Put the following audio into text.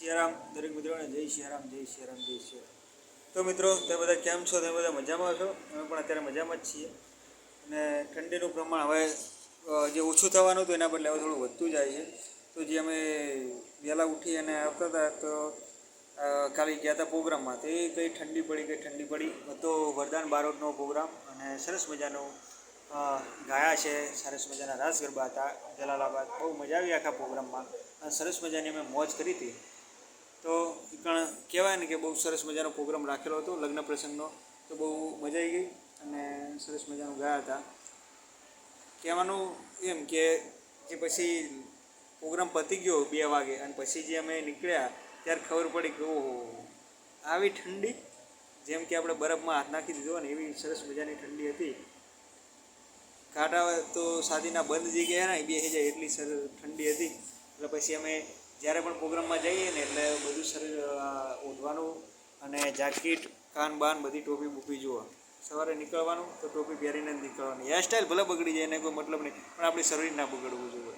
સિયારામ, દરેક મિત્રોને જય શિયારામ જય શિયારામ જય શિયારામ તો મિત્રો, તમે બધા કેમ છો? તમે બધા મજામાં છો? અમે પણ અત્યારે મજામાં જ છીએ. અને ઠંડીનું પ્રમાણ હવે જે ઓછું થવાનું હતું એના બદલે હવે થોડું વધતું જાય છે. તો જે અમે વહેલા ઉઠી અને આવતા હતા, તો કાલે ગયા હતા પ્રોગ્રામમાં. તો એ કંઈ ઠંડી પડી, કંઈ ઠંડી પડી. હતો વરદાન બારોટનો પ્રોગ્રામ અને સરસ મજાનો ગાયા છે. સરસ મજાના રાસ ગરબા હતા, જલાલાબાદ. બહુ મજા આવી આખા પ્રોગ્રામમાં. અને સરસ મજાની અમે મોજ કરી હતી. તો પણ કહેવાય ને કે બહુ સરસ મજાનો પ્રોગ્રામ રાખેલો હતો, લગ્ન પ્રસંગનો. તો બહુ મજા આવી ગઈ અને સરસ મજાનું ગયા હતા. કહેવાનું એમ કે જે પછી પ્રોગ્રામ પતી ગયો બે વાગે અને પછી જે અમે નીકળ્યા, ત્યારે ખબર પડી કે ઓહો, આવી ઠંડી? જેમ કે આપણે બરફમાં હાથ નાખી દીધો ને એવી સરસ મજાની ઠંડી હતી. કાંટા તો સાદીના બંધ જગ્યાએ ને, બે જાય એટલી સરસ ઠંડી હતી. એટલે પછી અમે જ્યારે પણ પ્રોગ્રામમાં જઈએ ને એટલે બધું શરીર ઓઢવાનું અને જાકીટ, કાન, બાન બધી ટોપી મૂકી જુઓ. સવારે નીકળવાનું તો ટોપી પહેરીને જ નીકળવાની. હેરસ્ટાઈલ ભલે બગડી જાય, એને કોઈ મતલબ નહીં. પણ આપણી શરીર ના બગડવું જોઈએ.